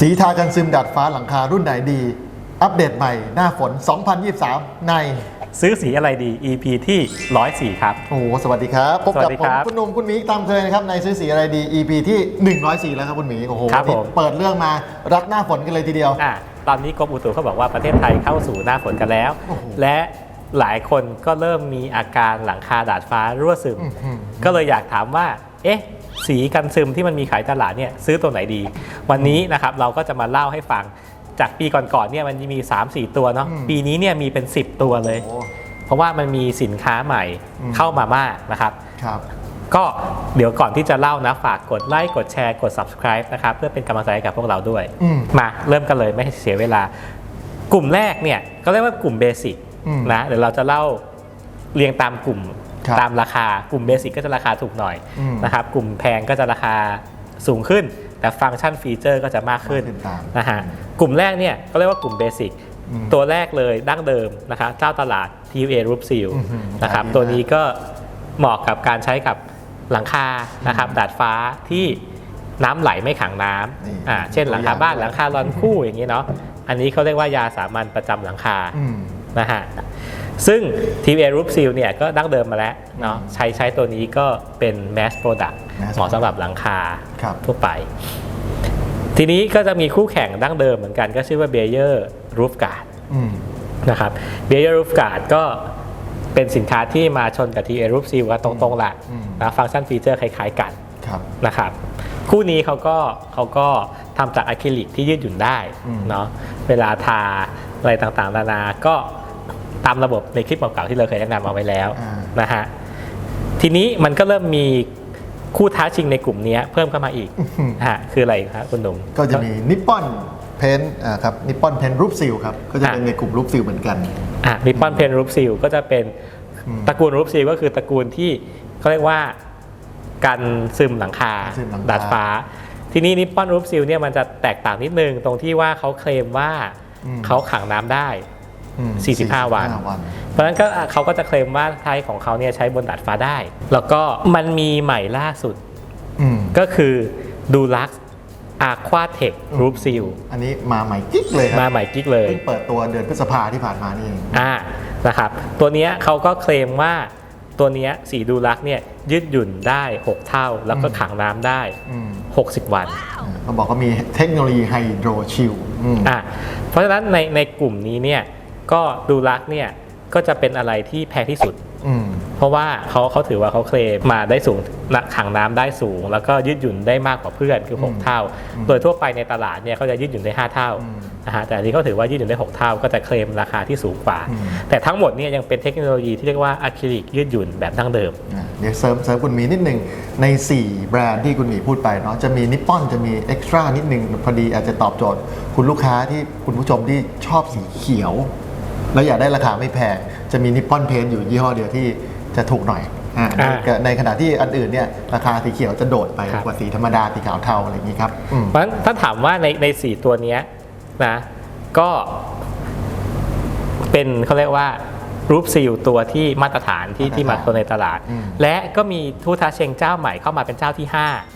สีทากันซึมดัดฟ้าหลังคารุ่นไหนดี อัปเดตใหม่หน้าฝน 2023 ใน ซื้อสีอะไรดี EP ที่ 104 ครับ โอ้โหสวัสดีครับ พบสวักับสดีผมครับคุณหนุ่มคุณหมีตามเคยนะครับ ในซื้อสีอะไรดี EP ที่ 104 แล้วครับคุณหมี โอ้โหครับวันนี้ผม เปิดเรื่องมารับหน้าฝนกันเลยทีเดียว อะตอนนี้กรมอุตุเขาบอกว่าประเทศไทยเข้าสู่หน้าฝนกันแล้ว โอ้โหและหลายคนก็เริ่มมีอาการหลังคาดาดฟ้ารั่วซึม อื้อหือ ก็เลยอยากถามว่า เอ๊ะ สีกันซึมที่มันมีขายตลาดเนี่ยซื้อตัวไหนดี วันนี้นะครับเราก็จะมาเล่าให้ฟังจากปีก่อนๆเนี่ยมันมี 3-4 ตัวเนาะอืมปีนี้เนี่ยมีเป็น 10 ตัวเลยโอ้เพราะว่ามันมีสินค้าใหม่อืมเข้ามามากนะครับครับ ก็เดี๋ยวก่อนที่จะเล่านะฝากกดไลค์กดแชร์กด subscribe นะครับเพื่อเป็นกำลังใจให้กับพวกเราด้วยอืมมาเริ่มกันเลยไม่ให้เสียเวลา กลุ่มแรกเนี่ยก็เรียกว่ากลุ่มเบสิกอืมนะเดี๋ยวเราจะเล่าเรียงตามกลุ่มครับ ตามราคากลุ่มเบสิกก็จะราคาถูกหน่อยอืมนะครับกลุ่มแพงก็จะราคาสูงขึ้น แต่ฟังก์ชันฟีเจอร์ก็จะมากขึ้นมากขึ้นตามนะฮะกลุ่มแรกเนี่ยก็เรียกว่ากลุ่มเบสิกอืมตัวแรกเลยดั้งเดิมนะครับเจ้าตลาด TVA Roof Seal อื้อหือนะครับขายดีตัวนี้ก็เหมาะกับการใช้กับหลังคานะครับดาดฟ้าที่น้ำไหลไม่ขังน้นี่ำอ่าเช่นหลังคาบ้านตัวอย่างหลังคาลอนคู่อย่างนี้เนาะอันนี้เขาเรียกว่ายาสามัญประจำหลังคาอืมนะฮะ ซึ่ง TVA Roof Seal เนี่ยก็ดั้งเดิมมาแล้วเนาะใช้ใช้ตัวนี้ก็เป็น mass product mass เหมาะสำหรับหลังคาครับ ทั่วไป ทีนี้ก็จะมีคู่แข่งดั้งเดิมเหมือนกันก็ชื่อว่า Bayer Roof Guard อืม นะครับ Bayer Roof Guard ก็เป็นสินค้าที่มาชนกับ TA Roof Seal กันตรงๆแหละอืม นะฟังก์ชันฟีเจอร์คล้ายๆกัน ครับ นะครับคู่นี้เขาก็เขาก็ทำจากอะคริลิกที่ยืดหยุ่นได้อืม เนาะเวลาทาอะไรต่างๆนานาก็ ตามระบบในคลิปเก่าๆที่เราเคยแนะนำมาไว้แล้วอ่านะฮะทีนี้มันก็เริ่มมีคู่ท้าชิงในกลุ่มนี้เพิ่มเข้ามาอีกอื้อหือฮะคืออะไรครับคุณหนุ่มก็จะมีนิปปอนเพนอ่าครับนิปปอนเพนรูปซิลครับก็จะเป็นอะในกลุ่มรูปซิลเหมือนกันอะนิปปอนเพนรูปซิลก็จะเป็นอืมตระกูลรูปซิลก็คือตระกูลที่เขาเรียกว่ากันซึมหลังคาซึมหลังคาดาดฟ้า ทีนี้นิปปอนรูปซิลเนี่ยมันจะแตกต่างนิดนึงตรงที่ว่าเขาเคลมว่าอืมเขาขังน้ำได้อืม 45วันวัน เพราะฉะนั้นก็เขาก็จะเคลมว่าไทยของเขาเนี่ยใช้บนดาดฟ้าได้ แล้วก็มันมีใหม่ล่าสุดอืมก็คือดูลักซ์อาควาเทครูปซิลอันนี้มาใหม่กิ๊กเลยคมารับใหม่กิ๊กเลยเพิ่งเปิดตัวเดือนพฤษภาที่ผ่านมานี่เองอ่านะครับตัวเนี้ยเขาก็เคลมว่าตัวเนี้ยสีดูลักเนี่ยยืดหยุ่นได้ 6 เท่า แล้วก็อืมขังน้ำได้อืม60 วันอ่าเขาบอกว่ามีเทคโนโลยีไฮโดรชิลอืมอ่าเพราะฉะนั้นในในกลุ่มนี้เนี่ย ก็ดูลักเนี่ยก็จะเป็นอะไรที่แพงที่สุด อืม เพราะว่าเขาเขาถือว่าเขาเคลมมาได้สูงขังน้ำได้สูง แล้วก็ยืดหยุ่นได้มากกว่าเพื่อนคืออืม6เท่าอืมโดยทั่วไปในตลาดเนี่ยเขาจะยืดหยุ่นได้ 5 เท่าอืมนะฮะแต่อันนี้เขาถือว่ายืดหยุ่นได้ 6 เท่า ก็จะเคลมราคาที่สูงกว่า อืม แต่ทั้งหมดเนี่ยยังเป็นเทคโนโลยีที่เรียกว่าอะคริลิกยืดหยุ่นแบบดั้งเดิม อะเดี๋ยวเสริมเสริมคุณหมีนิดนึงใน 4 แบรนด์ที่คุณหมีพูดไปเนาะจะมีนิปปอนจะมีเอ็กซ์ตร้านิดนึงพอดีอาจจะตอบโจทย์ คุณลูกค้าที่คุณผู้ชมที่ชอบสีเขียว แล้วอยากได้ราคาไม่แพง จะมีนิปปอนเพนอยู่ยี่ห้อเดียวที่จะถูกหน่อยอะอ่าในขณะที่อันอื่นเนี่ยราคาสีเขียวจะโดดไปครับ กว่าสีธรรมดาสีขาวเทาอะไรอย่างนี้ครับอืม เพราะฉะนั้นถ้าถามว่าในในสี่ตัวเนี้ยนะก็เป็นเขาเรียกว่ารูปซีลตัวที่มาตรฐานที่ที่มาตัวในตลาด อืม และก็มีทูตท้าเชงเจ้าใหม่เข้ามาเป็นเจ้าที่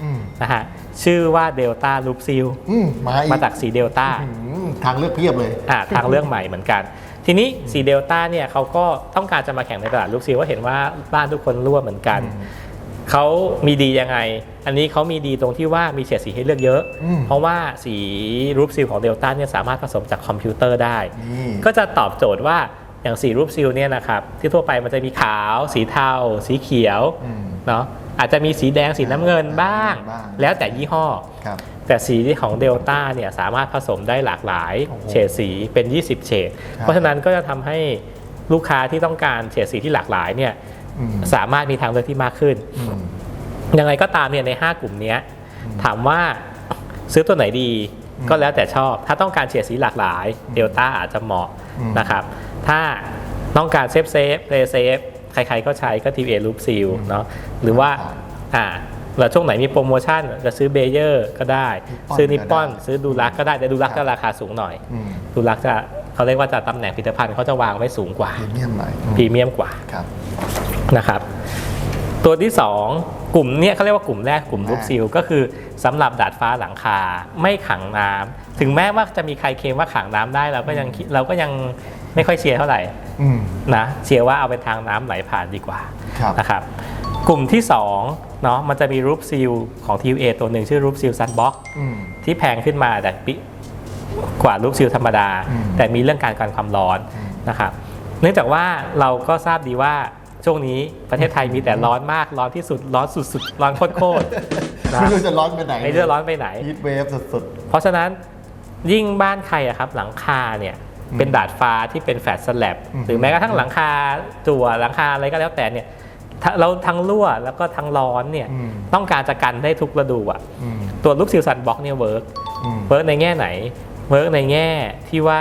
อืม5 นะฮะ ชื่อว่าเดลต้ารูปซีลอืมมาอีก มาจากสีเดลต้าอืม ทางเลือกเพียบเลยอ่าทางเรื่องใหม่เหมือนกัน ทีนี้สีเดลต้าเนี่ยเขาก็ต้องการจะมาแข่งในตลาดลูกซีลว่าะเห็นว่าบ้านทุกคนร่วมเหมือนกันอืมเขามีดียังไง อันนี้เขามีดีตรงที่ว่ามีเฉดสีให้เลือกเยอะอืมเพราะว่าสีรูปซิลของเดลต้าเนี่ยสามารถผสมจากคอมพิวเตอร์ได้นี่ก็จะตอบโจทย์ว่า อย่างสีรูปซิลเนี่ยนะครับที่ทั่วไปมันจะมีขาว สีเทา สีเขียวอืม เนาะอาจจะมีสีแดงสีน้ำเงินบ้าง บ้าง แล้วแต่ยี่ห้อ ครับ แต่สีของเดลต้าเนี่ยสามารถผสมได้หลากหลายโอ้โหเฉดสีเป็น 20 เฉด ครับ เพราะฉะนั้นก็จะทำให้ลูกค้าที่ต้องการเฉดสีที่หลากหลายเนี่ยอืมสามารถมีทางเลือกที่มากขึ้น อืม ยังไงก็ตามเนี่ยใน 5 กลุ่มเนี้ยอืมถามว่าซื้อตัวไหนดีอืม ก็แล้วแต่ชอบ ถ้าต้องการเฉดสีหลากหลายเดลต้าอาจจะเหมาะอืมนะครับ ถ้าต้องการเซฟเซฟเลเซฟใครๆก็ใช้ก็ทีเอลูปซิลเนาะหรือว่าครับอ่าแล้วช่วงไหนมีโปรโมชั่นจะซื้อเบเยอร์ก็ได้ Nippon ซื้อนิปปอนก็ได้ซื้อดูลักก็ได้ แต่ดูลักครัจะบราคาสูงหน่อยอืมดูลักจะเขาเรียกว่าจะตำแหน่งผลิตภัณฑ์เขาจะวางไว้สูงกว่าพรีเมียมหน่อยพรีเมียมกว่าครับนะครับ ตัวที่ 2 กลุ่มเนี้ยเขาเรียกว่ากลุ่มแรกกลุ่มรูปซิลก็คือสำหรับดาดฟ้าหลังคาไม่ขังน้ำถึงแม้ว่าจะมีใครเคลมว่าขังน้ำได้เราก็ยังคิดเราก็ยังไม่ค่อยเชียร์เท่าไหร่อืมนะเชียร์ว่าเอาเป็นทางน้ำไหลผ่านดีกว่าครับนะครับกลุ่มที่2เนาะมันจะมีรูปซิลของ TVA ตัวหนึ่งชื่อรูปซิลซันบ็อกอืมที่แพงขึ้นมาแต่ปิกว่ารูปซิลธรรมดาอืมแต่มีเรื่องการกันความร้อนอืมนะครับเนื่องจากว่าเราก็ทราบดีว่า ช่วงนี้ประเทศไทยมีแต่ร้อนมากร้อนที่สุดร้อนสุดๆร้อนโคตรๆนะไม่รู้จะร้อนไปไหนไม่รู้จะร้อนไปไหนฮีทเวฟสุดเพราะฉะนั้นยิ่งบ้านใครอะครับหลังคาเนี่ยอืมเป็นดาดฟ้าที่เป็นแฟลตสแลบอืมหรือแม้กระทั่งหลังคาจั่วหลังคาอะไรก็แล้วแต่เนี่ยถ้าเราทั้งรั่วแล้วก็ทั้งร้อนเนี่ยๆอืมต้องการจะกันได้ทุกฤดูอะอืมตัวรูปซิลซันบ็อกเนี่ยเวิร์กอืมเวิร์กในแง่ไหนเวิร์กในแง่ที่ว่า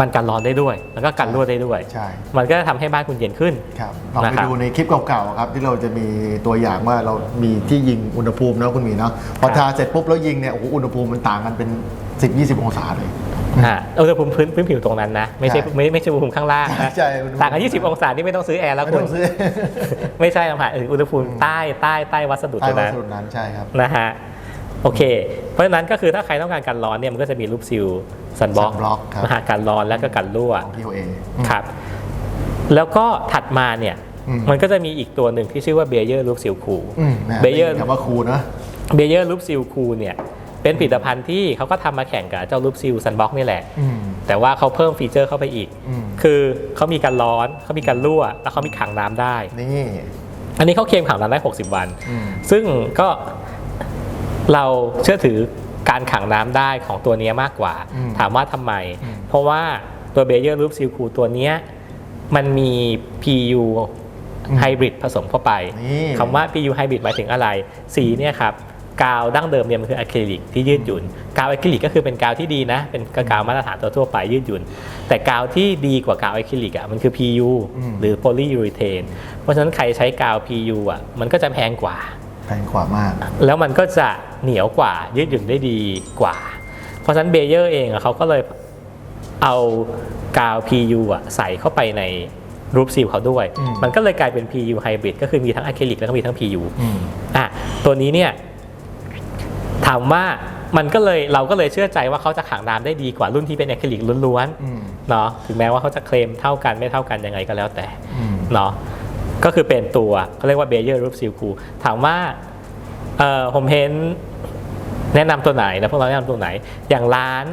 มันกันร้อนได้ด้วย แล้วก็กันรั่วได้ด้วย ใช่ มันก็จะทำให้บ้านคุณเย็นขึ้น ครับลองนะไปครับดูในคลิปเก่าๆครับที่เราจะมีตัวอย่างว่าเรามีที่ยิงอุณหภูมิเนาะคุณหมีเนาะพอครับทาเสร็จปุ๊บแล้วยิงเนี่ยโอ้โหอุณหภูมิมันต่างกันเป็น 10-20 องศาเลยอ่าอุณหภูมิพื้นพื้นผิวตรงนั้นนะ ไม่ใช่ใช่ไม่ไม่ใช่อุณหภูมิข้างล่างนะใช่อุณหภูมิ ต่างกัน 20 องศานี่ไม่ต้องซื้อแอร์แล้วไม่คุต้ณองซื้อ ไม่ใช่ลำพังอื่นอุณหภูมิใต้ใต้ใต้วัสดุใต้ตัววันั้นสดุนั้นใช่ครับ นะฮะ โอเค เพราะฉะนั้นก็คือถ้าใครต้องการกันร้อนเนี่ยมันก็จะมีรูปซิลซันบล็อก sunblock ครับนะฮะกันร้อนแล้วก็กันรั่วของ POA ครับ แล้วก็ถัดมาเนี่ยอืมมันก็จะมีอีกตัวหนึ่งที่ชื่อว่าเบเยอร์รูปซิลคูอืมนะเบเยอร์คำว่าครูนะเบเยอร์รูปซิลคูเนี่ยเป็นผลิตภัณฑ์ที่เขาก็ทำมาแข่งกับเจ้ารูปซิลซันบล็อกนี่แหละอืมแต่ว่าเขาเพิ่มฟีเจอร์เข้าไปอีกอืมคือเขามีการร้อนเขามีการรั่ว แล้วเขามีขังน้ำได้ นี่ อันนี้เขาเคลมขังน้ำได้ 60 วันอืมซึ่งก็ เราเชื่อถือการขังน้ำได้ของตัวเนี้ยมากกว่าอืมถามว่าทำไมอืมเพราะว่าตัวเบเยอร์รูปซิลคูตัวเนี้ยมันมี PU ไฮบริดผสมเข้าไปนี่คำว่า PU ไฮบริดหมายถึงอะไร สีเนี่ยครับกาวดั้งเดิมเนี่ยมันคืออะคริลิกที่ยืดหยุ่น กาวอะคริลิกก็คือเป็นกาวที่ดีนะ เป็นกาวมาตรฐานตัวทั่วไปยืดหยุ่น แต่กาวที่ดีกว่ากาวอะคริลิกอะมันคือ PU อืมหรือโพลียูริเทนเพราะฉะนั้นใครใช้กาว PU อะมันก็จะแพงกว่าแพงกว่ามาก แล้วมันก็จะเหนียวกว่ายืดหยุ่นได้ดีกว่า เพราะฉะนั้นเบเยอร์เองอะเขาก็เลยเอากาว PU อะใส่เข้าไปในรูปซิลเขาด้วยอืมมันก็เลยกลายเป็น PU ไฮบริดก็คือมีทั้งอะคริลิกแล้วก็มีทั้ง PU อืมอะตัวนี้เนี่ยถามว่ามันก็เลยเราก็เลยเชื่อใจว่าเขาจะขังน้ำได้ดีกว่ารุ่นที่เป็นอะคริลิกล้วนอืมๆเนาะถึงแม้ว่าเขาจะเคลมเท่ากันไม่เท่ากันยังไงก็แล้วแต่อืมเนาะ ก็คือเป็นตัวเขาเรียกว่าเบเยอร์รูปซิลคูถามว่าเออผมเห็นแนะนำตัวไหนแล้วพวกเราแนะนำตัวไหน อย่างร้าน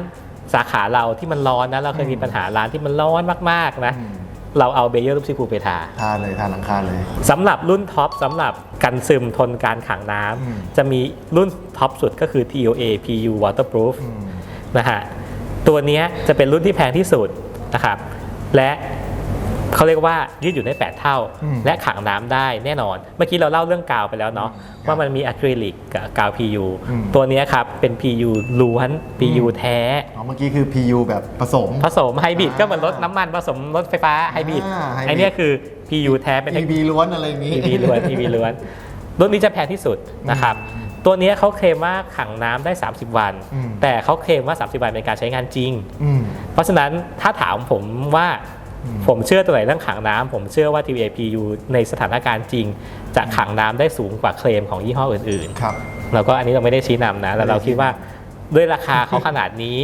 สาขาเราที่มันร้อนนะเราเคยมีปัญหาร้านที่มันร้อนมากๆนะอืมเราเอาเบเยอร์รูปซิลคูไปทาทาเลยทาหลังคาเลยสำหรับรุ่นท็อปสำหรับกันซึมทนการขังน้ำอืมจะมีรุ่นท็อปสุดก็คือ TOA PU Waterproof อืมนะฮะตัวเนี้ยจะเป็นรุ่นที่แพงที่สุดนะครับและ เขาเรียกว่ายืดหยุ่นได้ 8 เท่าอืมและขังน้ำได้แน่นอน เมื่อกี้เราเล่าเรื่องกาวไปแล้วเนาะอืมว่ามันมีอะคริลิกกับกาว PU อืมตัวเนี้ยครับเป็น PU ล้วน PU แท้อ๋อเมื่อกี้คือ PU แบบผสม ผสมไฮบริดอ่าก็เหมือนรถน้ำมันผสมรถไฟฟ้าไฮบริดอ่าไฮบริดไอเนี้ยคือ PU แท้เป็น EV ล้วนอะไรอย่างนี้ EV ล้วน EV ล้วนรุ่นนี้จะแพงที่สุดนะครับตัวเนี้ยเขาเคลมว่าขังน้ำได้ 30 วันอืมแต่เขาเคลมว่า 30 วันเป็นการใช้งานจริงอืมเพราะฉะนั้นถ้าถามผมว่าอืม ผมเชื่อตัวไหนเรื่องขังน้ำผมเชื่อว่า TVAPU ในสถานการณ์จริง จะขังน้ำได้สูงกว่าเคลมของยี่ห้ออื่นครับๆแล้วก็อันนี้เราไม่ได้ชี้นำนะแต่เราคิดว่าด้วยราคาเขาขนาดนี้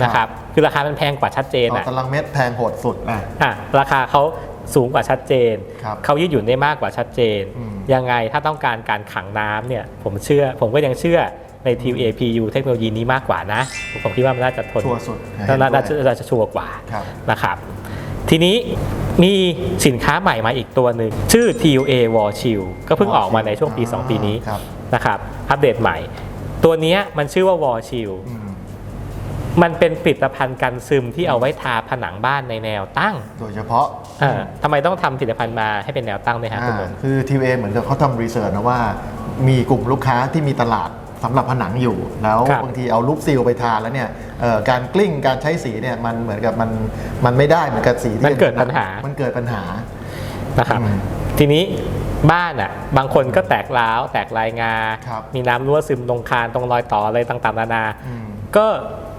ครับนะครับคือราคามันแพงกว่าชัดเจนต่ออะตารางเมตรแพงโหดสุดอะอะราคาเขาสูงกว่าชัดเจนครับเขายืดหยุ่นได้มากกว่าชัดเจนอืมยังไงถ้าต้องการการขังน้ำเนี่ยผมเชื่อผมก็ยังเชื่อใน TVAPU เทคโนโลยีนี้มากกว่านะ ผมคิดว่ามันน่าจะทนชัวร์สุดน่าน่าเห็นด้วยน่าจะน่าจะชัวร์กว่าครับนะครับ ทีนี้มีสินค้าใหม่มาอีกตัวหนึ่งชื่อ TUA Wall Shield ก็เพิ่งออกมาในช่วงปี 2 ปีนี้ครับ นะครับ อัปเดตใหม่ ตัวเนี้ยมันชื่อว่า Wall Shield อืมมันเป็นผลิตภัณฑ์กันซึมที่เอาไว้ทาผนังบ้านในแนวตั้งโดยเฉพาะเออทำไมต้องทำผลิตภัณฑ์มาให้เป็นแนวตั้งด้วยฮะอ่าคุณนนท์คือ TVA เหมือนกับเขาทำรีเสิร์ชนะว่า มีกลุ่มลูกค้าที่มีตลาด สำหรับผนังอยู่ แล้วครับบางทีเอาลูกซีลไปทาแล้วเนี่ยเอ่อการกลิ้งการใช้สีเนี่ยมันเหมือนกับมันมันไม่ได้เหมือนกับสีที่มันเกิดปัญหา มันเกิดปัญหานะครับอืมทีนี้บ้านอะบางคนก็แตกร้าวแตกลายงาครับมีน้ำรั่วซึมตรงคานตรงรอยต่ออะไรต่างๆนานาอืมก็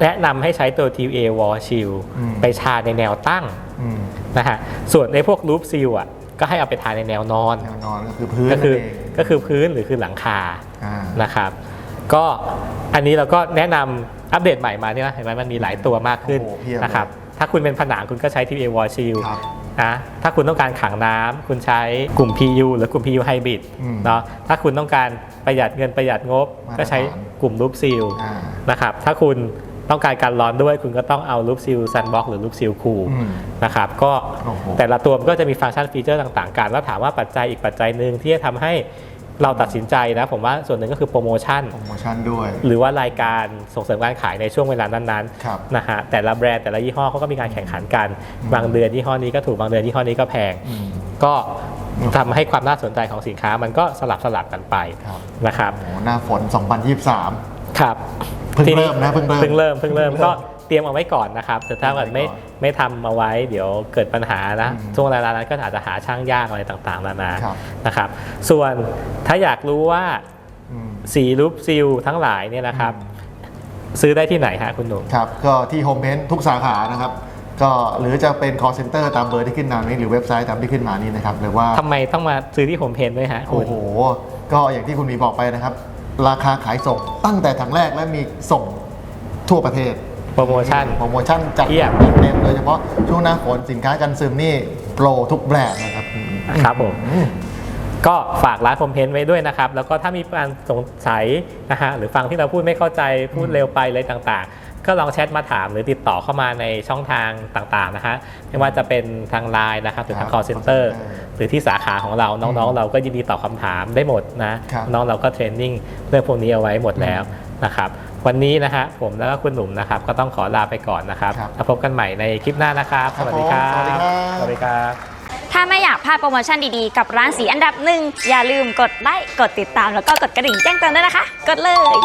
แนะนำให้ใช้ตัว TVA Wall Shield อืมไปชาในแนวตั้งอืมนะฮะส่วนในพวกรูปซิลอะก็ให้เอาไปทาในแนวนอนแนวนอนก็คือพื้นก็คือนั่นเองก็คือพื้นหรือคือหลังคาอ่านะครับ ก็อันนี้เราก็แนะนำอัปเดตใหม่มาเนี่ยเห็นไหมมันมีหลายตัวมากขึ้นโอ้โหเพียบเลยนะครับถ้าคุณเป็นผนังคุณก็ใช้ TVA Wall Shield ครับนะถ้าคุณต้องการขังน้ำคุณใช้กลุ่ม PU หรือกลุ่ม PU Hybrid อืมเนาะถ้าคุณต้องการประหยัดเงินประหยัดงบ มาตรฐาน ก็ใช้กลุ่มลูปซิลอ่า นะครับถ้าคุณต้องการการร้อนด้วย คุณก็ต้องเอาลูปซิลซันบ็อกหรือลูปซิลคูอืมนะครับก็โอ้โห แต่ละตัวมันก็จะมีฟังก์ชันฟีเจอร์ต่างๆกัน แล้วถามว่าปัจจัยอีกปัจจัยหนึ่งที่จะทำให้ เราตัดสินใจนะ ผมว่าส่วนหนึ่งก็คือโปรโมชั่น โปรโมชั่นด้วย หรือว่ารายการส่งเสริมการขายในช่วงเวลานั้นครับๆนะฮะแต่ละแบรนด์แต่ละยี่ห้อเขาก็มีการแข่งขันกันบางเดือนยี่ห้อนี้ก็ถูกบางเดือนยี่ห้อนี้ก็แพง อืม ก็ทำให้ความน่าสนใจของสินค้ามันก็สลับสลับกันไปครับ นะครับ โอ้โหหน้าฝน 2023 ครับเพิ่งทีเริ่มนะเพิ่งเริ่มเพิ่งเริ่มเพิ่งเริ่มเพิ่งเริ่ก็ม เตรียมเอาไว้ก่อนนะครับ แต่ถ้าเกิดไม่เตรียมไว้ก่อนไม่ทำเอาไว้ เดี๋ยวเกิดปัญหานะอืมช่วงเวลานั้นก็อาจจะหาช่างยากอะไรต่างๆนานาครับนะครับ ส่วนถ้าอยากรู้ว่าอืมสีรูปซิลทั้งหลายเนี่ยนะครับ ซื้อได้ที่ไหนฮะคุณหนุ่มครับ ก็ที่โฮมเพนทุกสาขานะครับก็หรือจะเป็น call center ตามเบอร์ที่ขึ้นมานี้หรือเว็บไซต์ตามที่ขึ้นมานี้นะครับหรือว่าทำไมต้องมาซื้อที่โฮมเพนด้วยฮะคุโอ้ณโห ก็อย่างที่คุณหมีบอกไปนะครับ ราคาขายส่งตั้งแต่ถังแรกและมีส่งทั่วประเทศ โปรโมชั่น โปรโมชั่นจัดเทียบเต็มโดยเฉพาะช่วงหน้าฝนสินค้ากันซึมนี่โปรทุกแบรนด์นะครับครับผมอืม ก็ฝากร้านโฮมเพนไว้ด้วยนะครับ แล้วก็ถ้ามีการสงสัยนะฮะหรือฟังที่เราพูดไม่เข้าใจพูดเร็วไปเลยต่างๆ ก็ลองแชทมาถามหรือติดต่อเข้ามาในช่องทางต่างๆนะฮะไม่ว่าจะเป็นทางไลน์นะครับหรือทางครับ call center หรือที่สาขาของเราน้องๆ เราก็ยินดีตอบคำถามได้หมดนะครับ น้องเราก็เทรนนิ่งเรื่องพวกนี้เอาไว้หมดแล้วนะครับ วันนี้นะฮะผมแล้วก็คุณหนุ่มนะครับ ก็ต้องขอลาไปก่อนนะครับครับ แล้วพบกันใหม่ในคลิปหน้านะครับครับสวัสดีครับผมสวัสดีครับ สวัสดีครับ ถ้าไม่อยากพลาดโปรโมชั่นดีๆ กับร้านสีอันดับหนึ่งอย่าลืมกดไลค์กดติดตามแล้วก็กดกระดิ่งแจ้งเตือนด้วยนะคะ กดเลย